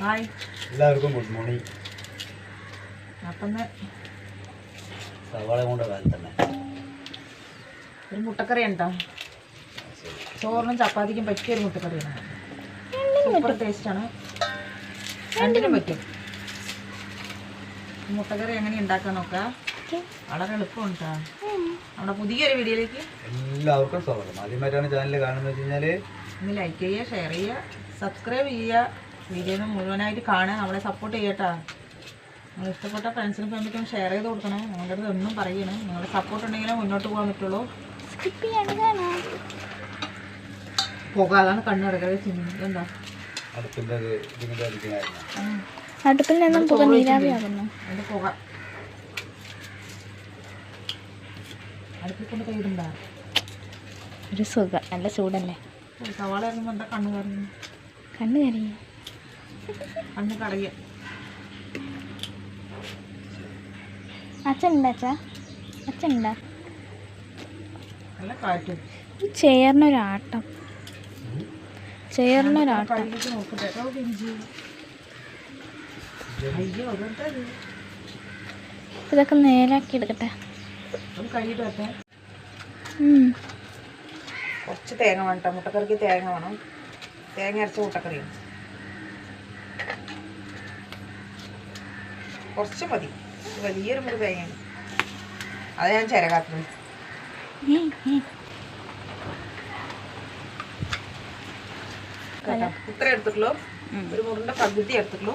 Hi. എല്ലാവർക്കും good morning. അപ്പം സവാള കൊണ്ട് കാലം തന്നെ. ഒരു മുട്ടക്കറി ഉണ്ടോ? ചോറിനും ചപ്പാത്തിക്കും പറ്റിയ ഒരു മുട്ടക്കറിയാണ്. സൂപ്പർ ടേസ്റ്റാണ് രണ്ടിനും പറ്റും. മുട്ടക്കറി എങ്ങനെ ഉണ്ടാക്കാൻ നോക്കാം? വളരെ എളുപ്പമുണ്ട്. നമ്മുടെ പുതിയൊരു വീഡിയോയിലേക്ക് എല്ലാവർക്കും സ്വാഗതം. ആദ്യമായിട്ടാണ് ചാനൽ കാണുന്നത് വെച്ച് കഴിഞ്ഞാൽ ഒന്ന് ലൈക്ക് ചെയ്യുക ഷെയർ ചെയ്യുക സബ്സ്ക്രൈബ് ചെയ്യുക. വീഡിയോ മുഴുവനായിട്ട് കാണുക നമ്മളെ സപ്പോർട്ട് ചെയ്യട്ടാ നിങ്ങൾ ഇഷ്ടപ്പെട്ട ഫ്രണ്ട്സിനും ഫാമിലിക്കും ഷെയർ ചെയ്ത് കൊടുക്കണം. നിങ്ങളുടെ അടുത്ത് ഒന്നും പറയണേ. നിങ്ങളുടെ സപ്പോർട്ട് ഉണ്ടെങ്കിലേ മുന്നോട്ട് പോകാൻ പറ്റുള്ളൂ. പോകാതാണ് അതാണ് കണ്ണു കിടക്കത് എന്താ അടുപ്പിൽ നിന്നും പുക നീരാവിയാകുന്നു അതിന്റെ പുക. അടുപ്പിൽ കൊണ്ട് കൈയിടുണ്ടാ ഒരു സുഖം. നല്ല ചൂടല്ലേ? സവാള ഇറങ്ങുമ്പോൾ എന്താ കണ്ണു കണ്ണ് കണ്ണ് അച്ഛാ? നല്ല കാറ്റും. അതെന്താ ഇത്? ഇതൊക്കെ നേരാക്കി എടുക്കട്ടെ. കുറച്ച് തേങ്ങ വേണം കേട്ടോ. മുട്ടക്കറിക്ക് തേങ്ങ വേണം. തേങ്ങ അരച്ച മുട്ടക്കറിയാണ് കുറച്ച് മതി. വലിയൊരു മുറി തേങ്ങയാണ്. അത് ഞാൻ ചിരകാത്തത്. ഇത്ര എടുത്തിട്ടുള്ളൂ. ഒരു മുറിന്റെ പകുതി എടുത്തിട്ടുള്ളൂ.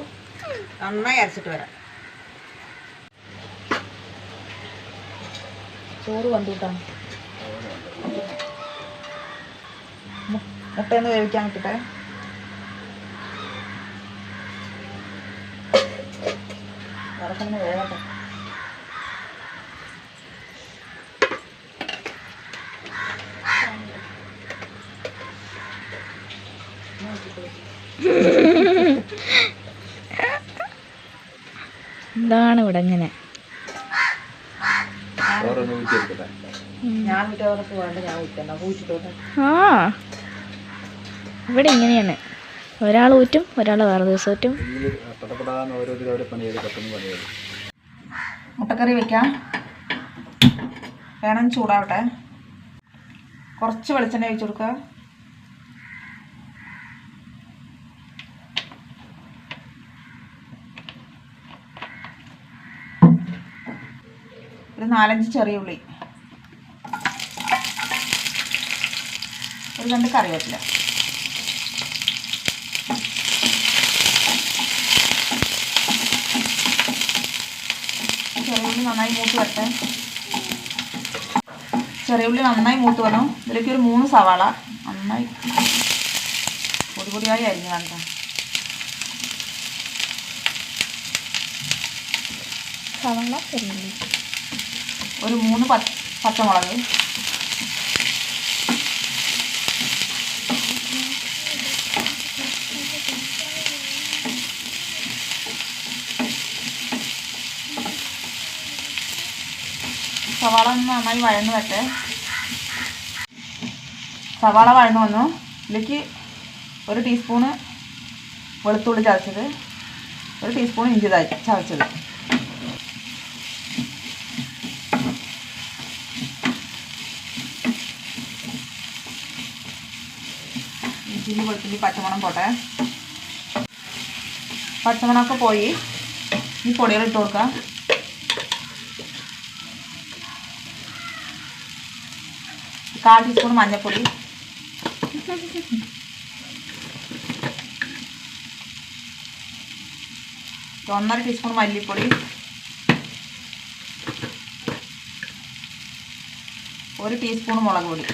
നന്നായി അരച്ചിട്ട് വരാം. ചോറ് വന്നിട്ടാണ് മുട്ടയൊന്ന് വേവിക്കാൻ വെക്കട്ടെ വേവട്ടെ. എന്താണ് ഇവിടെ ഇങ്ങനെ. ഞാൻ വിട്ടവർക്ക് വേണ്ട ഞാൻ വിൽക്കണ്ട പൂച്ചിട്ടോട്ടെ ആ. ഇവിടെ ഇങ്ങനെയാണ്. ഒരാൾ ഊറ്റും ഒരാൾ വേറെ ദിവസം ഊറ്റും മുട്ടക്കറി വെക്കാം. വേണം ചൂടാവട്ടെ. കുറച്ച് വെളിച്ചെണ്ണ ഒഴിച്ചു കൊടുക്കുക. ഒരു നാലഞ്ച് ചെറിയ ഉള്ളി. ഒരു രണ്ട് കറിവേപ്പില. ഉള്ളി നന്നായി മൂത്ത് വരട്ടെ. ചെറിയ ഉള്ളി നന്നായി മൂത്ത് വരണം. ഇതിലേക്ക് ഒരു മൂന്ന് സവാള നന്നായി പൊടി പൊടിയായി അരിഞ്ഞു കാണിക്കാം സവാള ചെറിയുള്ളി. ഒരു മൂന്ന് പച്ചമുളക്. സവാള ഒന്ന് നന്നായി വഴന്ന് വരട്ടെ. സവാള വഴന്ന് വന്നു. ഇതിലേക്ക് ഒരു ടീസ്പൂണ് വെളുത്തുള്ളി ചതച്ചത്. ഒരു ടീസ്പൂൺ ഇഞ്ചി ചത- ചതച്ചത്. ഇഞ്ചി വെളുത്തുള്ളി പച്ചമണം പോട്ടെ. പച്ചമണമൊക്കെ പോയി. ഈ പൊടികൾ ഇട്ട് കൊടുക്കാം. കാൽ ടീസ്പൂൺ മഞ്ഞൾപ്പൊടി. ഒന്നര ടീസ്പൂൺ മല്ലിപ്പൊടി. ഒരു ടീസ്പൂൺ മുളക് പൊടി.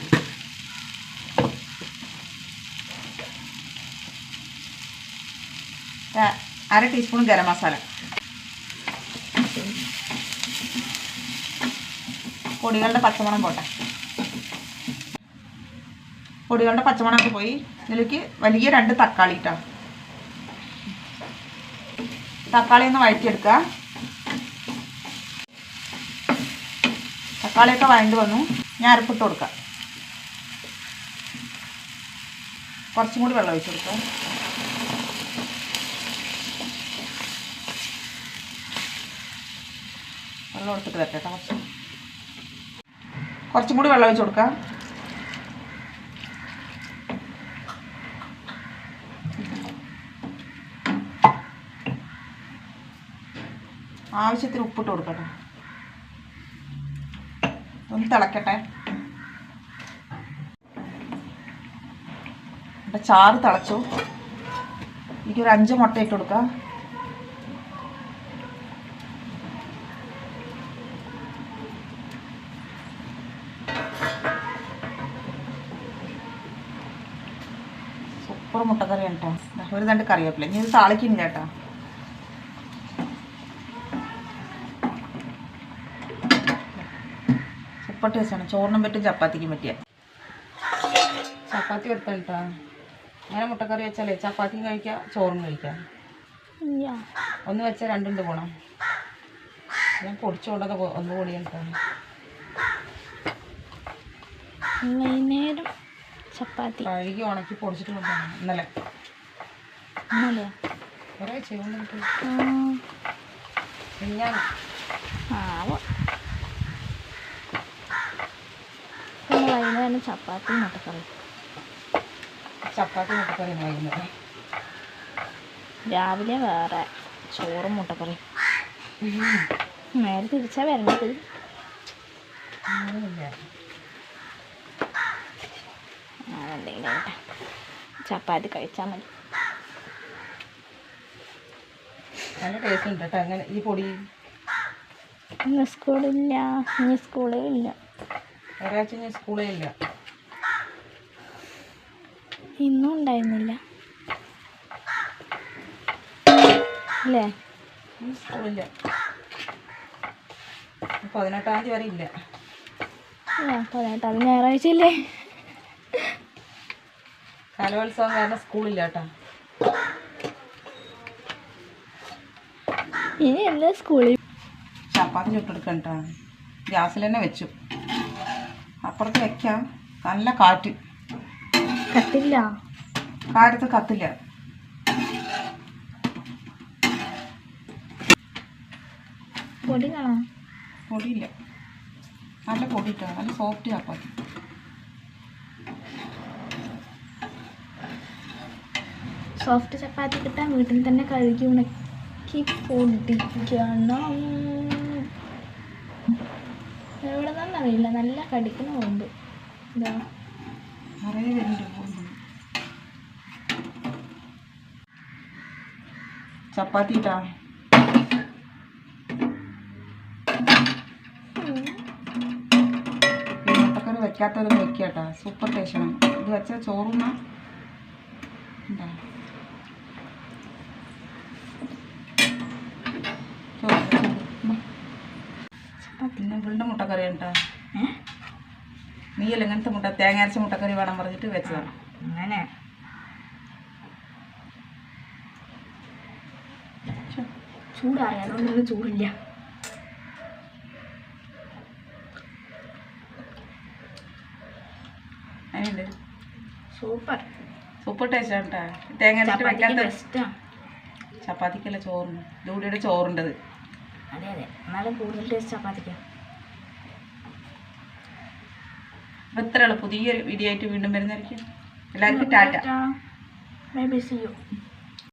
അര ടീസ്പൂൺ ഗരം മസാല. പൊടികളുടെ പച്ചമണം പോട്ടെ. പൊടികളുടെ പച്ചമണമൊക്കെ പോയി ഇതിലേക്ക് വലിയ രണ്ട് തക്കാളി ഇട്ട. തക്കാളി ഒന്ന് വഴറ്റിയെടുക്കുക തക്കാളിയൊക്കെ വഴണ്ട് വന്നു. ഞാൻ അരപ്പിട്ട് കൊടുക്കാം. കുറച്ചും കൂടി വെള്ളം ഒഴിച്ചു കൊടുക്കാം വെള്ളം എടുത്തിട്ട് വരട്ടെ കുറച്ചും കൂടി വെള്ളം ഒഴിച്ചു കൊടുക്കാം. ആവശ്യത്തിന് ഉപ്പിട്ട് കൊടുക്കട്ടെ. ഒന്ന് തിളക്കട്ടെ. അപ്പം ചാറ് തിളച്ചു. എനിക്കൊരു അഞ്ച് മുട്ട ഇട്ട് കൊടുക്കാം. സൂപ്പർ മുട്ടക്കറിയാണ് കേട്ടോ ഒരു രണ്ട് കറിവേപ്പില. ഇനി ഇത് താളിക്കുന്നില്ല കേട്ടോ സൂപ്പർ ടേസ്റ്റാണ് ചോറിനും പറ്റും ചപ്പാത്തിക്കും പറ്റിയ. ചപ്പാത്തി എടുത്താൽ കേട്ടോ അങ്ങനെ മുട്ടക്കറി വെച്ചാലേ ചപ്പാത്തിയും കഴിക്കാം ചോറും കഴിക്കാം. ഒന്ന് വെച്ചാൽ രണ്ടുണ്ട് പോണം. ഞാൻ പൊടിച്ചുകൊണ്ടത് ഒന്ന് കൂടി വൈകുന്നേരം ചപ്പാത്തി. കഴുകി ഉണക്കി പൊടിച്ചിട്ട് കൊണ്ടുപോകണം ഇന്നലെ. ഇന്നലെയോ? ഒരാഴ്ച ചെയ്യുന്നുണ്ട് ഞാൻ ആവോ വൈകുന്നേരം ചപ്പാത്തി മുട്ടക്കറി ചപ്പാത്തി മുട്ടക്കറി വൈകുന്നേരം. രാവിലെ വേറെ ചോറും മുട്ടക്കറി നേരെ തിരിച്ചാ വരേണ്ടത്. ചപ്പാത്തി കഴിച്ചാ മതി. നല്ല ടേസ്റ്റ് ഉണ്ട് കേട്ടോ. അങ്ങനെ ഈ പൊടി ഇന്ന് സ്കൂളില്ല. ഇനി സ്കൂളേ ഇല്ല. ഒരാഴ്ച ഞാൻ സ്കൂളേ ഇല്ല. ഇന്നും ഉണ്ടായിരുന്നില്ല. അല്ലേ സ്കൂളില്ല പതിനെട്ടാം തീയതി വരെ ഇല്ല. പതിനെട്ടാം അത് ഞായറാഴ്ച ഇല്ലേ? കലോത്സവം കാരണം സ്കൂളില്ല കേട്ടോ. ഇനി എല്ലാ സ്കൂളിൽ? ചപ്പാത്തി ചുട്ടെടുക്കണ്ട ഗ്യാസിൽ തന്നെ വെച്ചു. അപ്പുറത്ത് വെക്കാം. നല്ല കാറ്റ്. കത്തില്ല. കാറ്റത്ത് കത്തില്ല. പൊടി കാണാം പൊടിയില്ല. നല്ല പൊടി ഇട്ടോ നല്ല സോഫ്റ്റ് ചപ്പാത്തി സോഫ്റ്റ് ചപ്പാത്തി കിട്ടാൻ വീട്ടിൽ തന്നെ കഴുകി ഉണക്കി പൊടിക്കണം. എവിടെ നിന്നറിയില്ല നല്ല കടിക്കുന്ന മുമ്പ്. എന്താ ചപ്പാത്തി മുട്ടക്കറി വെക്കാത്തത് വെക്കാട്ടാ സൂപ്പർ ടേസ്റ്റാണ് ഇത് വെച്ചാൽ ചോറുന്ന എന്താ ചോറ് ചോറ്. ഉം. പിന്നെ ഇവളുടെ മുട്ടക്കറി ഉണ്ടാ? നീയല്ല ഇങ്ങനത്തെ മുട്ട തേങ്ങ അരച്ച മുട്ടക്കറി വേണം പറഞ്ഞിട്ട് വെച്ചതാണ്. അങ്ങനെ. ചൂടാറി അതുകൊണ്ടൊന്നും ചൂടില്ല. അതിനുണ്ട് സൂപ്പർ. സൂപ്പർ ടേസ്റ്റ് ആണ് കേട്ടോ. തേങ്ങ അരച്ചിട്ട് വെക്കാത്ത ചപ്പാത്തിക്കല്ല ചോറുണ്ട് ഇതുകൂടിയുടെ ചോറുണ്ടത്. അതെ അതെ. എന്നാലും കൂടുതൽ ടേസ്റ്റ് ചപ്പാത്തിക്കാം. അപ്പോൾ പുതിയ പുതിയൊരു വീഡിയോ ആയിട്ട് വീണ്ടും വരുന്നതായിരിക്കും. എല്ലാവർക്കും ta-ta. Bye bye. See you